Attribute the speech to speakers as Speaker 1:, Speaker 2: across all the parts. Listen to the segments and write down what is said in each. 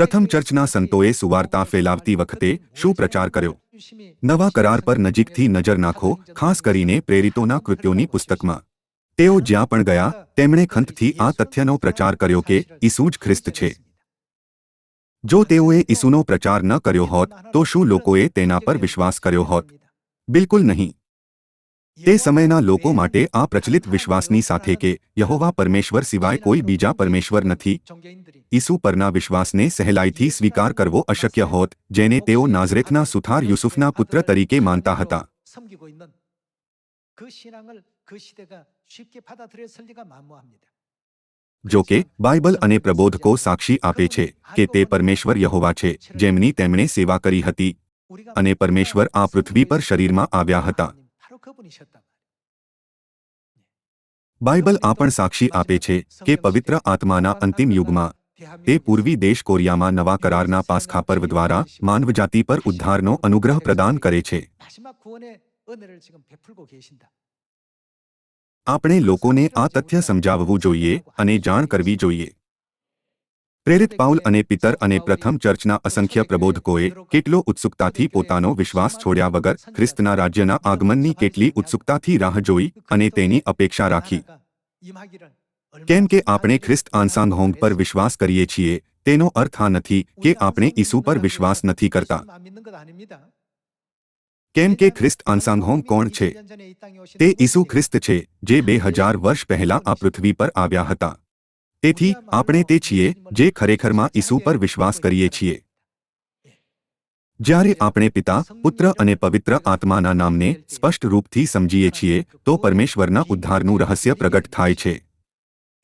Speaker 1: પ્રથમ ચર્ચના સંતોએ સુવાર્તા ફેલાવતી વખતે શું પ્રચાર કર્યો? નવા કરાર પર નજીકથી નજર નાખો, ખાસ કરીને પ્રેરિતોના કૃત્યોની પુસ્તકમાં. તેઓ જ્યાં પણ ગયા, તેમણે ખંતથી આ તથ્યનો પ્રચાર કર્યો કે ઈસુ જ ખ્રિસ્ત છે. જો તેઓએ ઈસુનો પ્રચાર ન કર્યો હોત, તો શું લોકોએ તેના પર વિશ્વાસ કર્યો હોત? બિલકુલ નહીં. તે સમયના લોકો માટે આ પ્રચલિત વિશ્વાસની સાથે કે યહોવા પરમેશ્વર સિવાય કોઈ બીજા પરમેશ્વર નથી. ઈસુ પરના વિશ્વાસને સહેલાઈથી સ્વીકાર કરવો અશક્ય હોત, જેને તેઓ નાઝરેથના સુથાર યુસુફના પુત્ર તરીકે માનતા હતા. જો કે, બાઇબલ અને પ્રબોધકો સાક્ષી આપે છે કે તે પરમેશ્વર યહોવા છે, જેમની તેમણે સેવા કરી હતી અને પરમેશ્વર આ પૃથ્વી પર શરીરમાં આવ્યા હતા. બાઇબલ આ પણ સાક્ષી આપે છે કે પવિત્ર આત્માના અંતિમ યુગમાં તે પૂર્વી દેશ કોરિયામાં નવા કરારના પાસખા પર્વ દ્વારા માનવજાતિ પર ઉદ્ધારનો અનુગ્રહ પ્રદાન કરે છે. આપણે લોકોને આ તથ્ય સમજાવવું જોઈએ અને જાણ કરવી જોઈએ. પ્રેરિત પાઉલ અને પિતર અને પ્રથમ ચર્ચના અસંખ્ય પ્રબોધકોએ કેટલો ઉત્સુકતાથી પોતાનો વિશ્વાસ છોડ્યા વગર ખ્રિસ્તના રાજ્યના આગમનની કેટલી ઉત્સુકતાથી રાહ જોઈ અને તેની અપેક્ષા રાખી. કેમ કે આપણે ખ્રિસ્ત આંસાંગહોંગ પર વિશ્વાસ કરીએ છીએ, તેનો અર્થ આ નથી કે આપણે ઈસુ પર વિશ્વાસ નથી કરતા. કેમ કે ખ્રિસ્ત આંસાંગહોંગ કોણ છે? તે ઈસુ ખ્રિસ્ત છે, જે બે હજાર વર્ષ પહેલા આ પૃથ્વી પર આવ્યા હતા. તેથી આપણે તે છીએ જે ખરેખરમાં ઈસુ પર વિશ્વાસ કરીએ છીએ. જ્યારે આપણે પિતા, પુત્ર અને પવિત્ર આત્માના નામને સ્પષ્ટ રૂપથી સમજીએ છીએ, તો પરમેશ્વરના ઉદ્ધારનું રહસ્ય પ્રગટ થાય છે.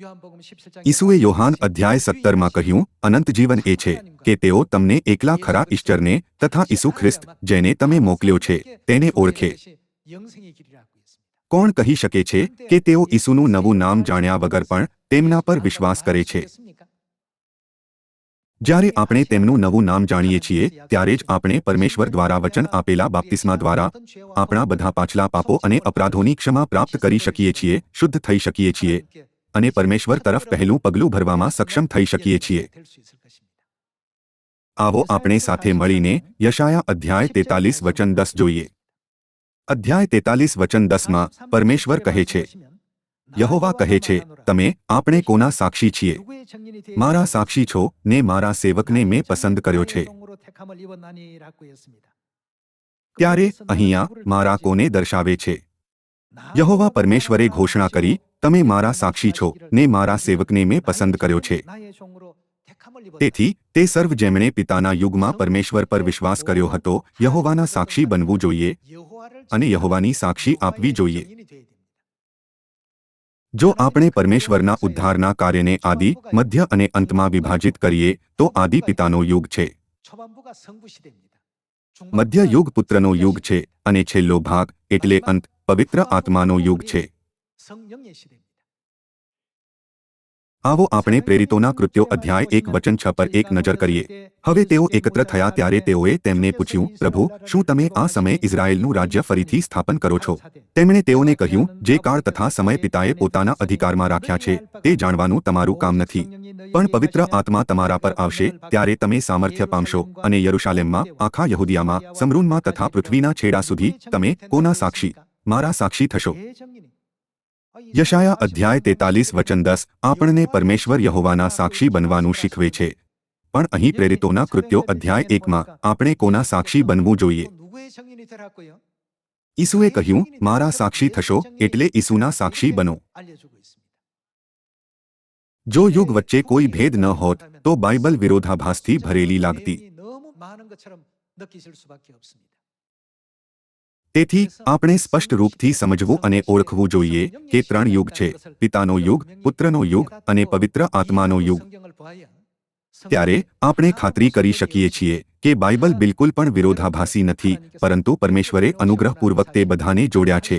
Speaker 1: ઈસુએ યોહાન અધ્યાય સત્તરમાં કહ્યું અનંત જીવન એ છે કે તેઓ તમને એકલા ખરા ઈશ્વરને તથા ઈસુ ખ્રિસ્ત જેને તમે મોકલ્યો છે તેને ઓળખે. કોણ કહી શકે છે કે તેઓ ઈસુનું નવું નામ જાણ્યા વગર પણ તેમના પર વિશ્વાસ કરે છે. જ્યારે આપણે તેમનું નવું નામ જાણીએ છીએ ત્યારે જ આપણે પરમેશ્વર દ્વારા વચન આપેલા બાપ્તિસ્મા દ્વારા આપણા બધા પાછલા પાપો અને અપરાધોની ક્ષમા પ્રાપ્ત કરી શકીએ છીએ શુદ્ધ થઈ શકીએ છીએ. અને પરમેશ્વર તરફ પહેલું પગલું ભરવામાં સક્ષમ થઈ શકીએ છીએ. આવો આપણે સાથે મળીને યશાયા અધ્યાય તેતાલીસ વચન દસ જોઈએ. અધ્યાય તેતાલીસ વચન દસમાં પરમેશ્વર કહે છે, યહોવા કહે છે, તમે આપણે કોના સાક્ષી છીએ? મારા સાક્ષી છો ને મારા સેવકને મેં પસંદ કર્યો છે. ત્યારે અહીંયા મારા કોને દર્શાવે છે? યહોવા પરમેશ્વરે ઘોષણા કરી તમે મારા સાક્ષી છો, ને મારા સેવકને મેં પસંદ કર્યો છે. તેથી, તે સર્વ જેમણે પિતાના યુગમાં પરમેશ્વર પર વિશ્વાસ કર્યો હતો, યહોવાના સાક્ષી બનવું જોઈએ અને યહોવાની સાક્ષી આપવી જોઈએ. જો આપણે પરમેશ્વરના ઉદ્ધારના કાર્યને આદિ, મધ્ય અને અંતમાં વિભાજિત કરીએ, તો આદિ પિતાનો યુગ છે. મધ્ય યુગ પુત્રનો યુગ છે અને છેલ્લો ભાગ, એટલે અંત, પવિત્ર આત્માનો યુગ છે. આવો આપણે પ્રેરિતોના કૃત્યો અધ્યાય એક વચન છ પર એક નજર કરીએ હવે તેઓ એકત્ર થયા ત્યારે તેઓએ તેમને પૂછ્યું પ્રભુ શું તમે આ સમયે ઇઝરાયેલનું રાજ્ય ફરીથી સ્થાપન કરો છો તેમણે તેઓને કહ્યું જે કાળ તથા સમય પિતાએ પોતાના અધિકારમાં રાખ્યા છે તે જાણવાનું તમારું કામ નથી પણ પવિત્ર આત્મા તમારા પર આવશે ત્યારે તમે સામર્થ્ય પામશો અને યરુશાલેમમાં આખા યહુદિયામાં સમરૂનમાં તથા પૃથ્વીના છેડા સુધી તમે કોના સાક્ષી મારા સાક્ષી થશો યશાયા અધ્યાય તેતાલીસ વચન દસ, આપણને પરમેશ્વર યહોવાના સાક્ષી બનવાનું શીખવે છે. પણ અહીં પ્રેરિતોના કૃત્યો અધ્યાય એકમાં, આપણે કોના સાક્ષી બનવું જોઈએ? ઈસુએ કહ્યું, મારા સાક્ષી થશો એટલે ઈસુના સાક્ષી બનો. જો યુગ વચ્ચે કોઈ ભેદ ન હોત, તો બાઇબલ વિરોધાભાસથી ભરેલી લાગતી. તેથી આપણે સ્પષ્ટ રૂપથી સમજવું અને ઓળખવું જોઈએ કે ત્રણ યુગ છે. પિતાનો યુગ, પુત્રનો યુગ અને પવિત્ર આત્માનો યુગ. ત્યારે આપણે ખાતરી કરી શકીએ છીએ કે બાઇબલ બિલકુલ પણ વિરોધાભાસી નથી, પરંતુ પરમેશ્વરે અનુગ્રહપૂર્વક તે બધાને જોડ્યા છે.